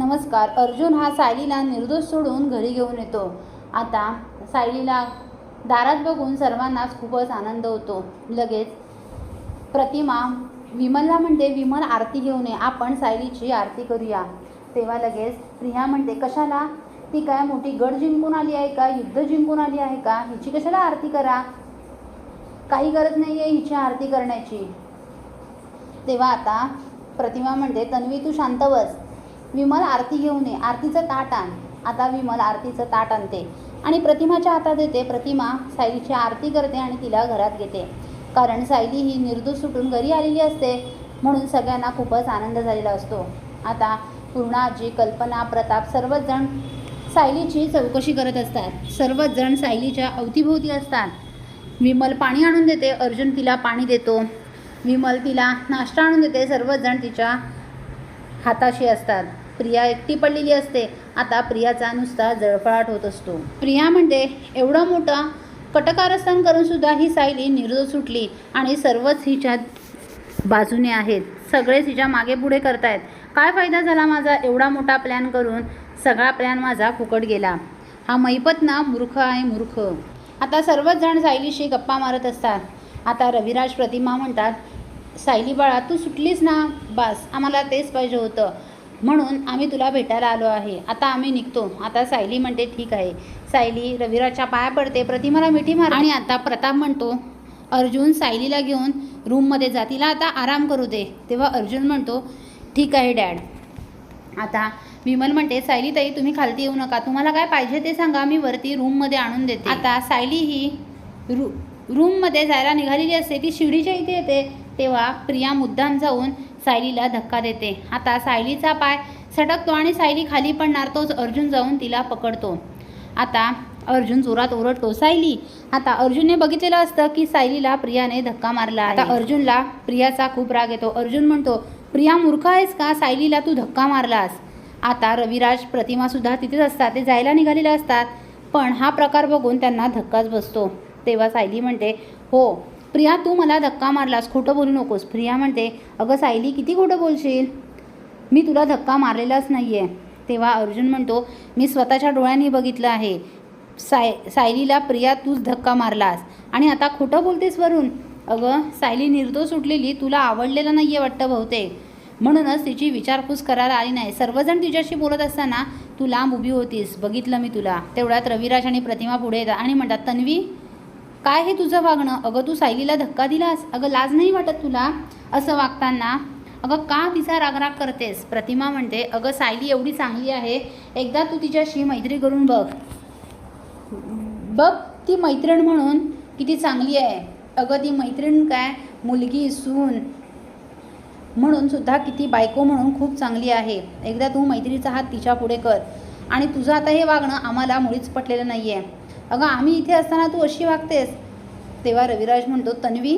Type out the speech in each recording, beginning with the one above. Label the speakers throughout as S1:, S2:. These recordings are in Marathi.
S1: नमस्कार. अर्जुन हा सायलीला निर्दोष सोडून घरी घेऊन येतो. आता सायलीला दारात बघून सर्वांनाच खूपच आनंद होतो. लगेच प्रतिमा विमलला म्हणते विमल आरती घेऊन ये. आपण सायलीची आरती करूया. तेव्हा लगेच प्रिया म्हणते कशाला? ती काय मोठी गड जिंकून आली आहे का? युद्ध जिंकून आली आहे का? हिची कशाला आरती करा? काही गरज नाही आहे हिची आरती करण्याची. तेव्हा आता प्रतिमा म्हणते तन्वी तू शांत बस. विमल आरती घेऊन ये आरतीचं ताट आण. आता विमल आरतीचं ताट आणते. आणि प्रतिमाच्या हातात देते. प्रतिमा सायलीची आरती करते आणि तिला घरात घेते. कारण सायली ही निर्दोष सुटून घरी आलेली असते. म्हणून सगळ्यांना खूपच आनंद झालेला असतो. आता पूर्णाजी कल्पना प्रताप सर्वजण सायलीची चौकशी करत असतात. सर्वच जण सायलीच्या अवतीभोवती असतात. विमल पाणी आणून देते. अर्जुन तिला पाणी देतो. विमल तिला नाश्ता आणून देते. सर्वजण तिच्या हाताशी असतात. प्रिया एकटी पडलेली असते. आता प्रियाचा नुसता जळफळाट होत असतो. प्रिया म्हणते एवढं मोठं कटकारस्थान करून सुद्धा ही सायली निर्दोष सुटली आणि सर्वच हिच्या बाजूने आहेत. सगळेच हिच्या मागे पुढे करतायत. काय फायदा झाला माझा एवढा मोठा प्लॅन करून? सगळा प्लॅन माझा फुकट गेला. हा मैपत ना मूर्ख आहे मूर्ख. आता सर्वच जण सायलीशी गप्पा मारत असतात. आता रविराज प्रतिमा म्हणतात सायली बाळा तू सुटलीस ना? बास आम्हाला तेच पाहिजे होतं. म्हणून आम्ही तुला भेटायला आलो आहे. आता आम्ही निघतो. आता सायली म्हणते ठीक आहे. सायली रविराजच्या पाया पडते. प्रतिमाला मिठी मार. आणि आता प्रताप म्हणतो अर्जुन सायलीला घेऊन रूममध्ये जा. तिला आता आराम करू दे. तेव्हा अर्जुन म्हणतो ठीक आहे डॅड. आता विमल म्हणते सायली ताई तुम्ही खालती येऊ नका. तुम्हाला काय पाहिजे ते सांगा. मी वरती रूममध्ये आणून देते. आता सायली ही रू रूममध्ये जायला निघालेली असते. ती शिडीच्या इथे येते. तेव्हा प्रिया मुद्दाम जाऊन सायलीला धक्का देते. आता सायलीचा पाय सटकतो आणि सायली खाली पडणार तोच अर्जुन जाऊन तिला पकडतो. आता अर्जुन जोरात ओरडतो सायली आता अर्जुनने बघितलेलं असतं की सायलीला प्रियाने धक्का मारला आता अर्जुनला प्रियाचा खूप राग येतो. अर्जुन म्हणतो प्रिया मूर्ख आहेस का? सायलीला तू धक्का मारलास. आता रविराज प्रतिमासुद्धा तिथेच असतात. ते जायला निघालेले असतात पण हा प्रकार बघून त्यांना धक्काच बसतो. तेव्हा सायली म्हणते हो प्रिया तू मला धक्का मारलास खोटं बोलू नकोस. प्रिया म्हणते अगं सायली किती खोटं बोलशील? मी तुला धक्का मारलेलाच नाही आहे तेव्हा अर्जुन म्हणतो मी स्वतःच्या डोळ्यांनी बघितलं आहे. साय सायलीला प्रिया तूच धक्का मारलास. आणि आता खोटं बोलतेस वरून? अगं सायली निर्दोष सुटलेली तुला आवडलेलं नाही आहे वाटतं बहुतेक. म्हणूनच तिची विचारपूस करायला आली नाही. सर्वजण तिच्याशी बोलत असताना तू लांब उभी होतीस. बघितलं मी तुला. तेवढ्यात रविराज आणि प्रतिमा पुढे येतात आणि म्हणतात तन्वी काय हे तुझं वागणं? अगं तू सायलीला धक्का दिलास? अगं लाज नाही वाटत तुला? असं वागताना? अगं का तिचा रागराग करतेस? प्रतिमा म्हणते अगं सायली एवढी चांगली आहे. एकदा तू तिच्याशी मैत्री करून बघ. बघ ती मैत्रीण म्हणून किती चांगली आहे. अगं ती मैत्रीण काय? मुलगी सून म्हणून सुद्धा किती बायको म्हणून खूप चांगली आहे. एकदा तू मैत्रीचा हात तिच्या पुढे कर. आणि तुझं आता हे वागणं आम्हाला मुळीच पटलेलं नाही आहे अगं आम्ही इथे असताना तू अशी वागतेस. तेव्हा रविराज म्हणतो तन्वी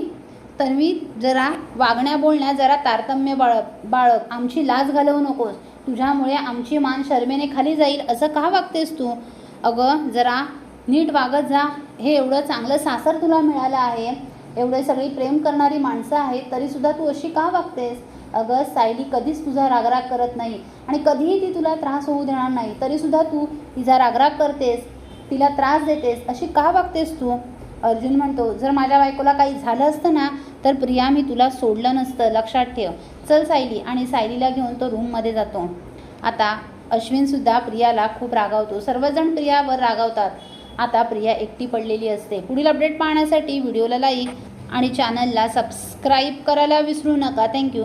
S1: तन्वी जरा वागण्या बोलण्या जरा तारतम्य बाळक बाळक आमची लाज घालवू नकोस. तुझ्यामुळे आमची मान शर्मेने खाली जाईल असं का वागतेस तू? अगं जरा नीट वागत जा. हे एवढं चांगलं सासर तुला मिळालं आहे. एवढे सगळी प्रेम करणारी माणसं आहेत तरीसुद्धा तू अशी का वागतेस? अगं सायली कधीच तुझा रागराग करत नाही आणि कधीही ती तुला त्रास होऊ देणार नाही तरीसुद्धा तू तिचा रागराग करतेस. तिला त्रास देतेस अशी का वागतेस तू? अर्जुन म्हणतो जर माझ्या बायकोला काही झालं असतं ना तर प्रिया मी तुला सोडलं नसतं लक्षात ठेव. चल सायली आणि सायलीला घेऊन तो रूममध्ये जातो. आता अश्विनसुद्धा प्रियाला खूप रागावतो. सर्वजण प्रियावर रागावतात. आता प्रिया एकटी पडलेली असते. पुढील अपडेट पाहण्यासाठी व्हिडिओला लाईक आणि चॅनलला सबस्क्राईब करायला विसरू नका. थँक्यू